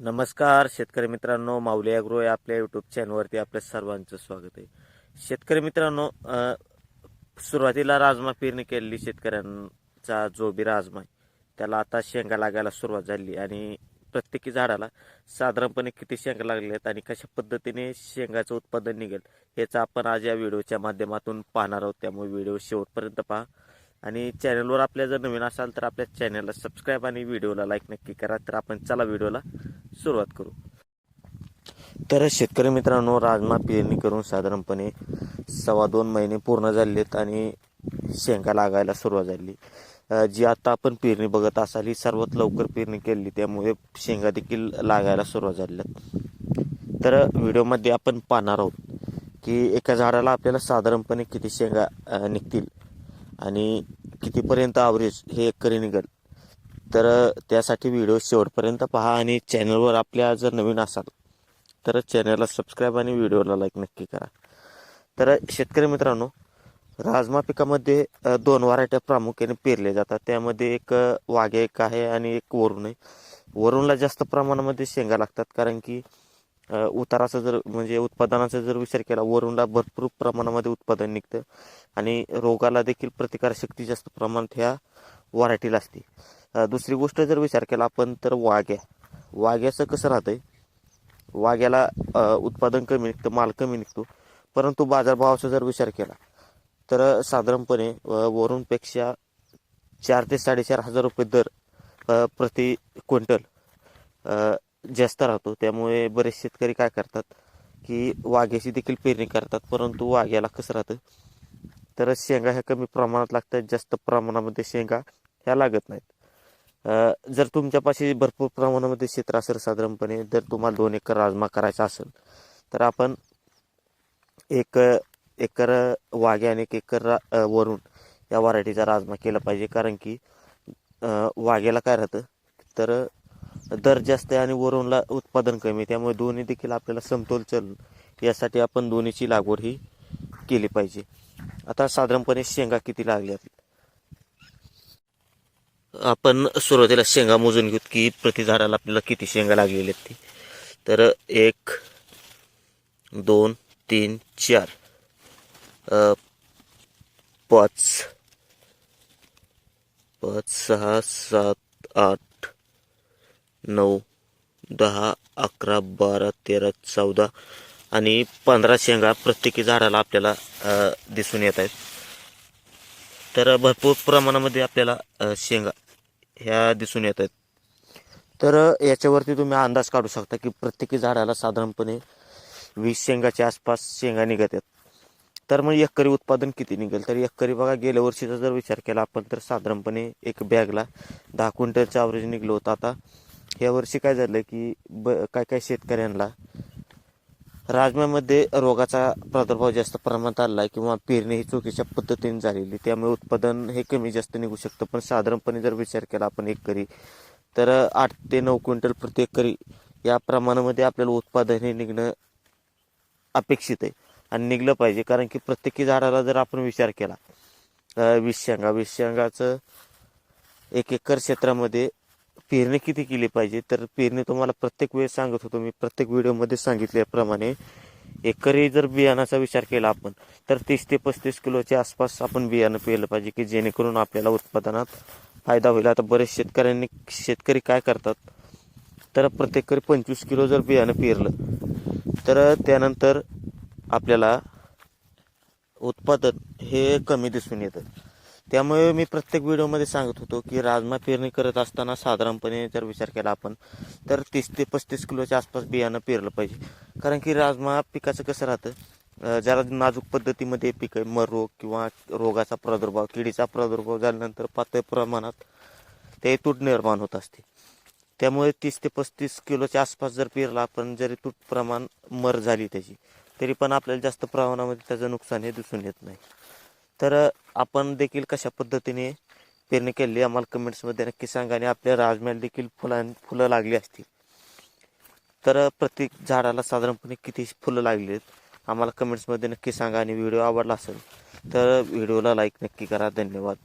नमस्कार शेतकरी मित्रांनो माऊली अॅग्रो या आपल्या युट्यूब चॅनलवरती आपल्या सर्वांचं स्वागत आहे. शेतकरी मित्रांनो सुरुवातीला राजमा पेरणी केलेली शेतकऱ्यांचा जो बी राजमा आहे त्याला आता शेंगा लागायला सुरुवात झाली आणि प्रत्येकी झाडाला साधारणपणे किती शेंगा लागले आहेत आणि कशा पद्धतीने शेंगाचं उत्पादन निघेल याचं आपण आज या व्हिडिओच्या माध्यमातून पाहणार आहोत. त्यामुळे व्हिडिओ शेवटपर्यंत पहा. आणि चॅनलवर आपल्या जर नवीन असाल तर आपल्या चॅनलला सबस्क्राईब आणि व्हिडिओला लाईक नक्की करा. तर आपण चला व्हिडिओला सुरुवात करू. तर शेतकरी मित्रांनो राजमा पेरणी करून साधारणपणे सव्वा दोन महिने पूर्ण झाले आहेत आणि शेंगा लागायला सुरुवात झाली. जी आता आपण पेरणी बघत असाल ही सर्वात लवकर पेरणी केली त्यामुळे शेंगा देखील लागायला सुरुवात झाली. तर व्हिडिओमध्ये आपण पाहणार आहोत की एका झाडाला आपल्याला साधारणपणे किती शेंगा निघतील? आणि कितीपर्यंत ॲव्हरेज हे एकरी निघेल. तर त्यासाठी व्हिडिओ शेवटपर्यंत पहा आणि चॅनलवर आपल्या जर नवीन असाल तर चॅनलला सबस्क्राईब आणि व्हिडिओला लाईक नक्की करा. तर शेतकरी मित्रांनो राजमा पिकामध्ये दोन व्हरायट्या प्रामुख्याने पेरल्या जातात. त्यामध्ये एक वाघे एक आहे आणि एक वरुण आहे. वरुणला जास्त प्रमाणामध्ये शेंगा लागतात कारण की उताराचा जर म्हणजे उत्पादनाचा जर विचार केला वरूनला भरपूर प्रमाणामध्ये उत्पादन निघतं. आणि रोगाला देखील प्रतिकारशक्ती जास्त प्रमाणात ह्या व्हरायटीला असते. दुसरी गोष्ट जर विचार केला आपण तर वाघ्या वाघ्याचं कसं राहतंय? वाघ्याला उत्पादन कमी निघतं माल कमी निघतो. परंतु बाजारभावाचा जर विचार केला तर साधारणपणे वरूनपेक्षा चार ते साडेचार हजार रुपये दर प्रति क्विंटल. जास्त राहतो. त्यामुळे बरेच शेतकरी काय करतात की वाघ्याची देखील पेरणी करतात परंतु वाघ्याला कसं राहतं? तर शेंगा ह्या कमी प्रमाणात लागतात जास्त प्रमाणामध्ये शेंगा ह्या लागत नाहीत. जर तुमच्यापाशी भरपूर प्रमाणामध्ये क्षेत्र असेल साधारणपणे जर तुम्हाला दोन एकर राजमा करायचा असेल तर आपण एक एकर वाघे आणि एक एकर रा वरून या व्हरायटीचा राजमा केला पाहिजे. कारण की वाघ्याला काय राहतं? तर दर जास्त आहे आणि वरूनला उत्पादन कमी आहे. त्यामुळे दोन्ही देखील आपल्याला समतोल चल यासाठी आपण दोन्हीची लागवड ही केली पाहिजे. आता साधारणपणे शेंगा किती लागल्यात आपण सुरुवातीला शेंगा मोजून घेऊ की प्रति झाडाला आपल्याला किती शेंगा लागलेल्या आहेत ती. तर एक दोन तीन चार पाच पाच सहा सात आठ नऊ दहा अकरा बारा तेरा चौदा आणि पंधरा शेंगा प्रत्येकी झाडाला आपल्याला दिसून येत आहेत. तर भरपूर प्रमाणामध्ये आपल्याला शेंगा ह्या दिसून येत आहेत. तर याच्यावरती तुम्ही अंदाज काढू शकता की प्रत्येकी झाडाला साधारणपणे वीस शेंगाच्या आसपास शेंगा निघत आहेत. तर मग एकरी उत्पादन किती निघेल? तर एकरी बघा गेल्या वर्षीचा जर विचार केला आपण तर साधारणपणे एक बॅगला दहा क्विंटलचं ॲव्हरेज निघलं होतं. आता या वर्षी काय झालं की ब काय काय शेतकऱ्यांना राजम्यामध्ये रोगाचा प्रादुर्भाव जास्त प्रमाणात आला आहे किंवा पेरणी ही चुकीच्या पद्धतीने झालेली त्यामुळे उत्पादन हे कमी जास्त निघू शकतं. पण साधारणपणे जर विचार केला आपण एक करी तर आठ ते नऊ क्विंटल प्रति एकरी या प्रमाणामध्ये आपल्याला उत्पादन हे निघणं अपेक्षित आहे आणि निघलं पाहिजे. कारण की प्रत्येकी झाडाला जर आपण विचार केला अ, वीस शेंगा वीस शेंगाचं एक एकर क्षेत्रामध्ये पेरणी किती केली पाहिजे? तर पेरणी तुम्हाला प्रत्येक वेळेस सांगत होतो मी प्रत्येक व्हिडिओमध्ये सांगितल्याप्रमाणे एकरी जर बियाणाचा विचार केला आपण तर तीस ते पस्तीस किलोच्या आसपास आपण बियाणं पेरलं पाहिजे की जेणेकरून आपल्याला उत्पादनात फायदा होईल. आता बरेच शेतकऱ्यांनी शेतकरी काय करतात? तर प्रत्येकरी पंचवीस किलो जर बियाणं पेरलं तर त्यानंतर आपल्याला उत्पादन हे कमी दिसून येतं. त्यामुळे मी प्रत्येक व्हिडिओमध्ये सांगत होतो की राजमा पेरणी करत असताना साधारणपणे जर विचार केला आपण तर तीस ते पस्तीस किलोच्या आसपास बियाणं पेरलं पाहिजे. कारण की राजमा पिकाचं कसं राहतं? जरा नाजूक पद्धतीमध्ये पीक आहे मर रोग किंवा रोगाचा प्रादुर्भाव किडीचा प्रादुर्भाव झाल्यानंतर पातळ प्रमाणात ते तूट निर्माण होत असते. त्यामुळे तीस ते पस्तीस किलोच्या आसपास जर पेरला आपण जरी तूट प्रमाण मर झाली त्याची तरी पण आपल्याला जास्त प्रमाणामध्ये त्याचं नुकसान हे दिसून येत नाही. तर आपण देखील कशा पद्धतीने पेरणी केली आम्हाला कमेंट्समध्ये नक्की सांगा आणि आपल्या राजम्याला देखील फुलां फुलं लागली असतील. तर प्रत्येक झाडाला साधारणपणे किती फुलं लागली आहेत आम्हाला कमेंट्समध्ये नक्की सांगा आणि व्हिडिओ आवडला असेल तर व्हिडिओला लाईक नक्की करा. धन्यवाद.